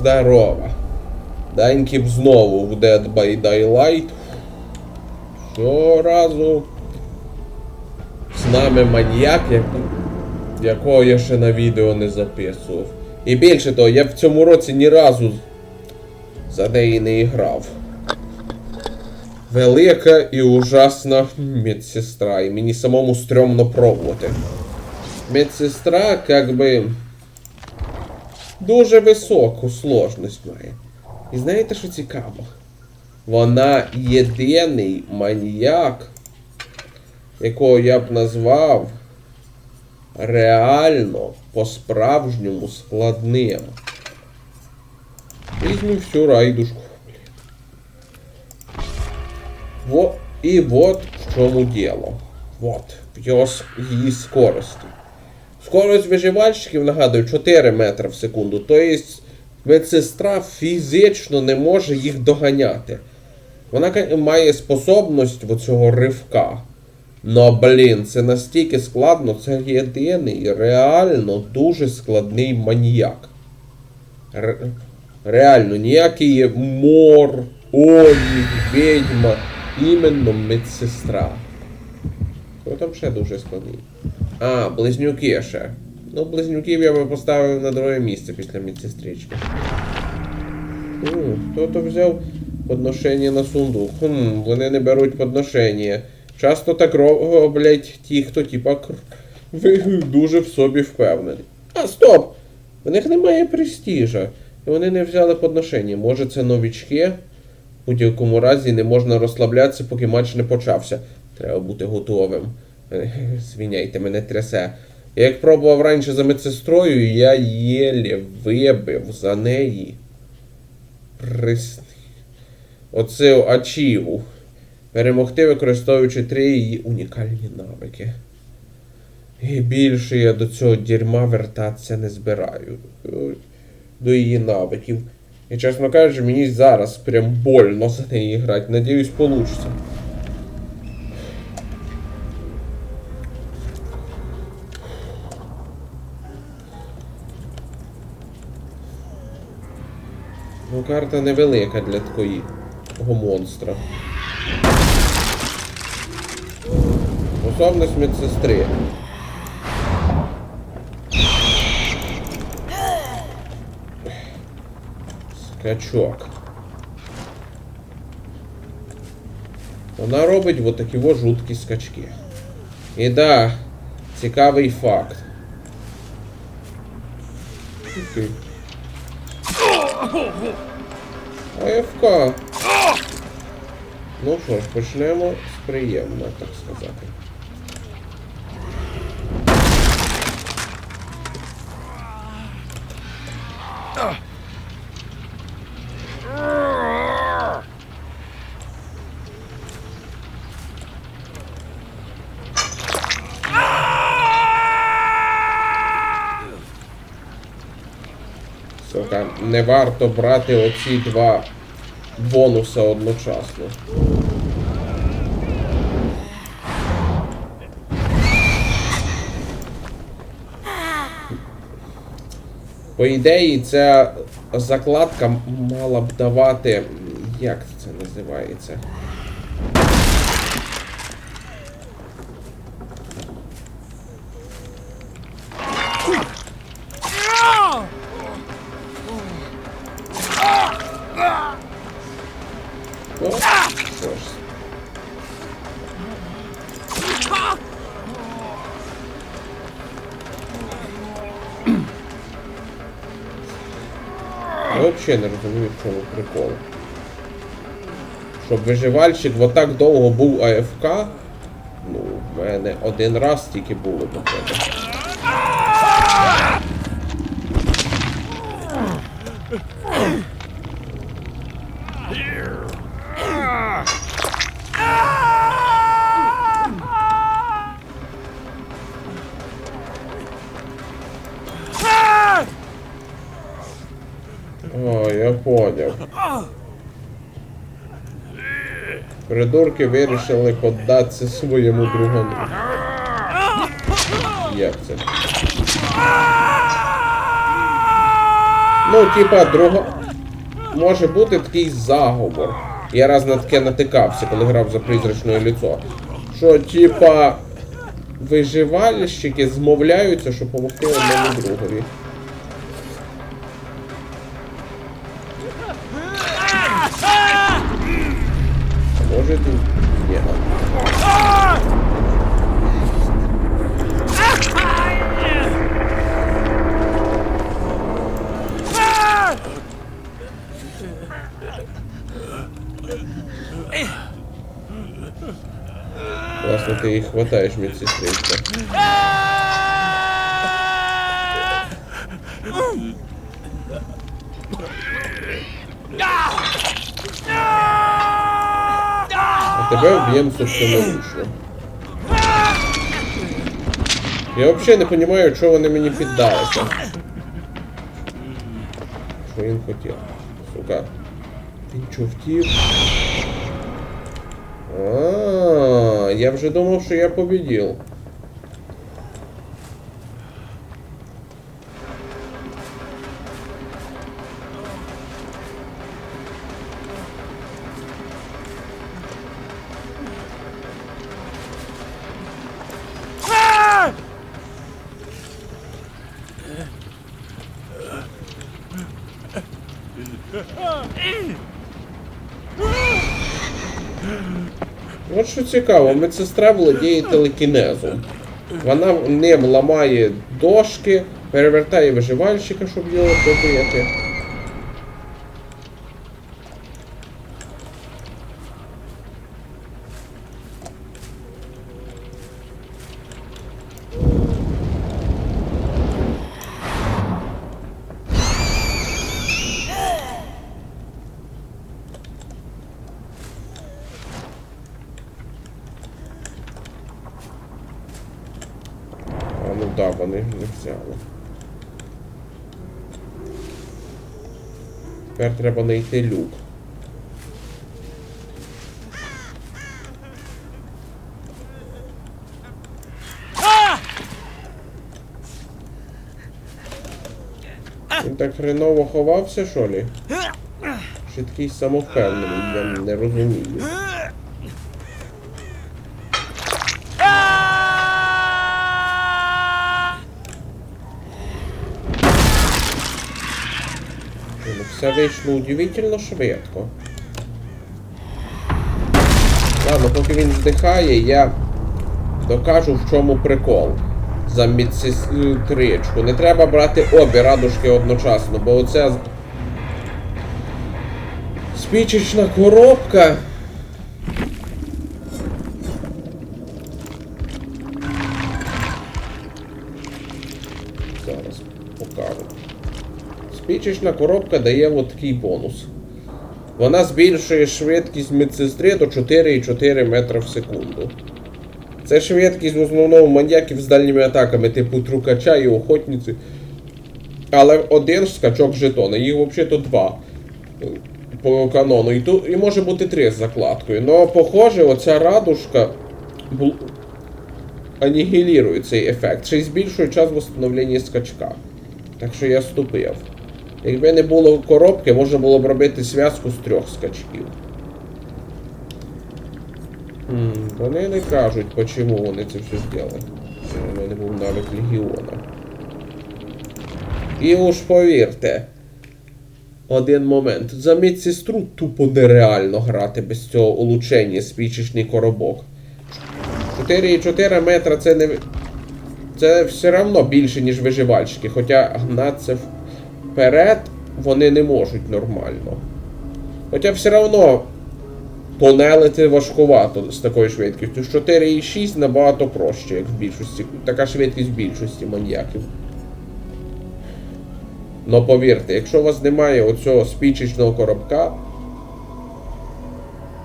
Здорово. Даньків знову в Dead by Daylight. Щоразу з нами маньяк, якого я ще на відео не записував. І більше того, я в цьому році ні разу за неї не грав. Велика і ужасна медсестра, і мені самому стрьомно пробувати. Медсестра, как би, дуже високу сложність має. І знаєте, що цікаво? Вона єдиний маніяк, якого я б назвав реально по-справжньому складним. Візьму всю райдушку. Во, і вот в чому діло. В його її скорості. Скорость виживальщиків, нагадую, 4 метри в секунду. Тобто медсестра фізично не може їх доганяти. Вона має способність оцього ривка. Ну, блін, це настільки складно, це єдиний реально дуже складний маніяк. Ре- реально, ніякий мор, Оні, відьма, іменно медсестра. Хто там ще дуже складний? А, близнюки ще. Ну, близнюків я би поставив на друге місце після медсестрички. М, Хто-то взяв подношення на сундук. Хм, вони не беруть подношення. Часто так роблять ті, хто типа кр- дуже в собі впевнений. А, стоп! У них немає престижа. І вони не взяли подношення. Може це новічки? В будь-якому разі не можна розслаблятися, поки матч не почався. Треба бути готовим. Звіняйте, мене трясе. Я як пробував раніше за медсестрою, я єлі вибив за неї. Прис... Оце ачіву. Перемогти, використовуючи три її унікальні навики. І більше я до цього дерьма вертатися не збираю. До її навиків. І чесно кажучи, мені зараз прям больно за неї грати. Надіюсь, получиться. Ну, карта невелика для такої монстра. Способність медсестри. Скачок. Вона робить вот такі во жуткі скачки. І да, цікавий факт. Окей. АФК. Ну що ж, почнемо з приємного, так сказати. Сука, не варто брати оці два бонуси одночасно. По ідеї, ця закладка мала б давати. Як це називається? Я взагалі не розумію, в чому прикол. Щоб виживальщик отак довго був АФК, ну, в мене один раз тільки було до О, я поняв. Придурки вирішили поддатися своєму другану. Як це? Ну, типа, друга. Може бути такий заговор. Я раз на таке натикався, коли грав за призрачне ліцо. Що, типа, виживальщики змовляються, щоб допомогти одному другові. Ти їх хватаєш медсестричка. А тебе вб'єм собственноручно. Я взагалі не розумію, чого вони мені піддалися. Що він хотів? Сука. Ти чого втік? А, я вже думав, що я победил. Що цікаво, медсестра володіє телекінезом. Вона ним ламає дошки, перевертає виживальщика, щоб його добити. А ну да, вони не взяли. Тепер треба знайти люк. Він так хреново ховався, що лі? Такий самовпевнений, я не розумію. Ну, все вийшло удивительно швидко. Ладно, поки він здихає, я докажу в чому прикол. За медсестричку. Не треба брати обі радужки одночасно, бо оця спічечна коробка. Спічечна коробка дає от такий бонус. Вона збільшує швидкість медсестри до 4,4 метра в секунду. Це швидкість в основному маньяків з дальніми атаками, типу трукача і охотниці. Але один скачок жетона, їх взагалі-то два е, по канону. І, тут, і може бути три з закладкою. Ну, похоже, оця радужка бл- анігілірує цей ефект. Ще й збільшує час восстановлення скачка. Так що я ступив. Якби не було коробки, можна було б робити зв'язку з трьох скачків. Хм, вони не кажуть, чому вони це все зробили. У мене був навик Легіона. І уж повірте. Один момент. За медсестру тупо нереально грати без цього улучшення спічечний коробок. 4,4 метра це не. Це все одно більше, ніж виживальщики, хоча гнатися вперед вони не можуть нормально. Хоча все одно тонелити важкувато з такою швидкістю. 4,6 набагато проще, як в більшості. Така швидкість в більшості маньяків. Но повірте, якщо у вас немає оцього спічечного коробка,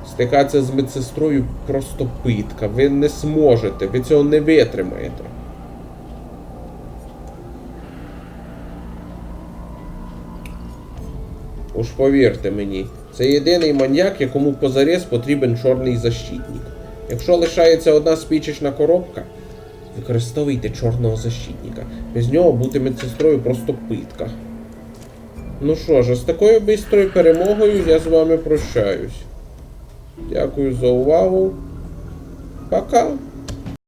стикатися з медсестрою просто питка. Ви не зможете, ви цього не витримаєте. Уж повірте мені, це єдиний маньяк, якому позарез потрібен чорний защитник. Якщо лишається одна спічечна коробка, використовуйте чорного защитника. Без нього бути медсестрою просто питка. Ну що ж, з такою бистрою перемогою я з вами прощаюсь. Дякую за увагу. Пока.